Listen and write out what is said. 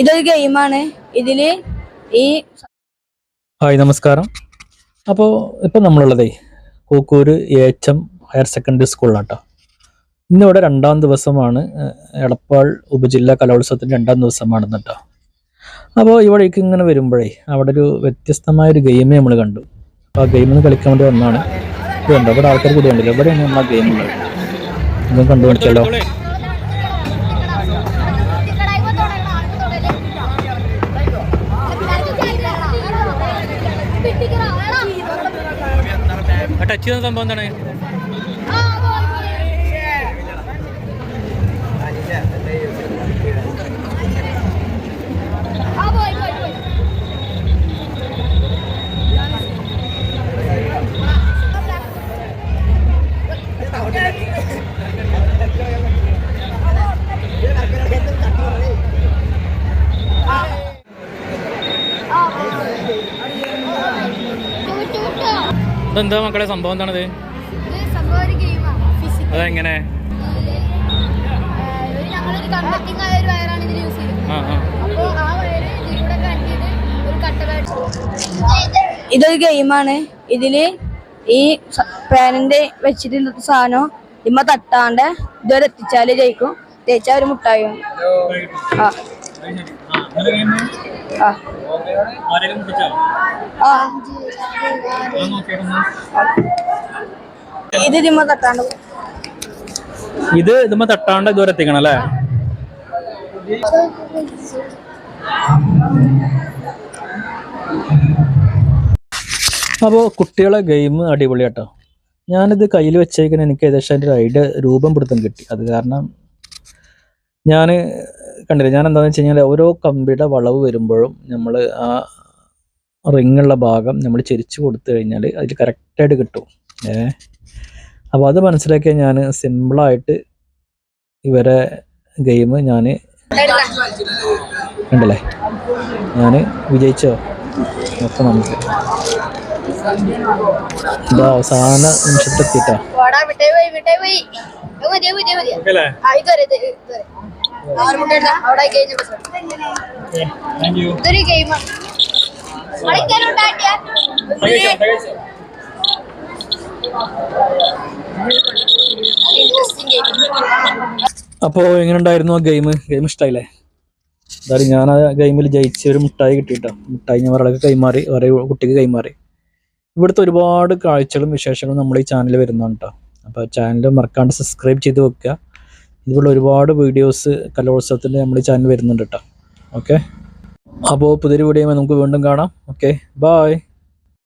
ഇതൊരു ഗെയിമാണ്. ഇതിൽ ഈ ഹായ് നമസ്കാരം. അപ്പോൾ ഇപ്പം നമ്മളുള്ളതേ കൂക്കൂര് എം ഹയർ സെക്കൻഡറി സ്കൂളിലാട്ടോ. ഇന്നിവിടെ രണ്ടാം ദിവസമാണ് എടപ്പാൾ ഉപജില്ലാ കലോത്സവത്തിന്റെ രണ്ടാം ദിവസമാണെന്ന് കേട്ടോ അപ്പോൾ ഇവിടേക്ക് ഇങ്ങനെ വരുമ്പോഴേ അവിടെ ഒരു വ്യത്യസ്തമായ ഒരു ഗെയിം നമ്മൾ കണ്ടു. അപ്പോൾ ആ ഗെയിമിൽ കളിക്കാൻ വേണ്ടി വന്നാണ്. ഇത് കണ്ടോ? ഇവിടെ ആൾക്കാർ കൂടി ഉണ്ടല്ലോ. ഇവിടെയാണ് നമ്മൾ ആ ഗെയിം ഉള്ളത്. നിങ്ങൾ കണ്ടു బಟ್ ಅಚ್ಚಿದಂತ ಬಂದಣ ഇതെന്താ മക്കളെ? സംഭവം എന്താണത്? അതെങ്ങനെ? ഇതൊരു ഗെയിമാണ് ഇതിൽ ഈ പാനിന്റെ വെച്ചിട്ടുള്ള സാധനം ഇമ്മ തട്ടാണ്ട് ഇതുവരെ എത്തിച്ചാൽ ജയിക്കും. ജയിച്ചാ ഒരു മുട്ടായി ആ. ആ. ആ ഇത് ഇമ്മ തട്ടാണ്ട് ഇത് ഇതുമ്പോ തട്ടാണ്ട് ഇതുവരെ എത്തിക്കണം അല്ലേ? അപ്പോൾ കുട്ടികളെ ഗെയിം അടിപൊളിയാട്ടോ ഞാനിത് കയ്യിൽ വെച്ചേക്കുന്ന എനിക്ക് ഏകദേശം അതിന്റെ ഒരു ഐഡിയ രൂപം പിടുത്തം കിട്ടി. അത് കാരണം ഞാൻ കണ്ടില്ല? ഞാൻ എന്താണെന്ന് വെച്ച് കഴിഞ്ഞാൽ ഓരോ കമ്പിയുടെ വളവ് വരുമ്പോഴും നമ്മൾ ആ റിങ്ങുള്ള ഭാഗം നമ്മൾ ചെരിച്ച് കൊടുത്തു കഴിഞ്ഞാൽ അതിൽ കറക്റ്റായിട്ട് കിട്ടും. ഏ? അപ്പോൾ അത് മനസ്സിലാക്കിയ ഞാൻ സിമ്പിളായിട്ട് ഇവരെ ഗെയിം ഞാൻ ഉണ്ടല്ലേ ഞാൻ വിജയിച്ചോ? മൊത്തം നമുക്ക്. ഇതാ അവസാന നിമിഷത്തെത്തിട്ടാ അവിടെ കഴിഞ്ഞ ഇതൊരു ഗെയിമാണ് കളിക്കാനുണ്ടാക്കിയ ഇൻട്രസ്റ്റിംഗ് ഗെയിം എങ്ങനെ ഉണ്ടായിരുന്നു ആ ഗെയിം ഗെയിം ഇഷ്ടായില്ലേ? എന്തായാലും ഞാൻ ആ ഗെയിമിൽ ജയിച്ച ഒരു മുട്ടായി കിട്ടിയിട്ടോ. മുട്ടായി ഞാൻ ഒരാൾക്ക് കൈമാറി ഒരേ കുട്ടിക്ക് കൈമാറി. ഇവിടുത്തെ ഒരുപാട് കാഴ്ചകളും വിശേഷങ്ങളും നമ്മൾ ഈ ചാനലിൽ വരുന്നുണ്ടോ കേട്ടോ അപ്പോൾ ചാനൽ മറക്കാണ്ട് സബ്സ്ക്രൈബ് ചെയ്ത് വെക്കുക. ഇതുപോലെ ഒരുപാട് വീഡിയോസ് കലോത്സവത്തിന്റെ നമ്മുടെ ചാനൽ വരുന്നുണ്ട് കേട്ടോ ഓക്കെ അപ്പോൾ പുതിയൊരു വീഡിയോ നമുക്ക് വീണ്ടും കാണാം. Okay bye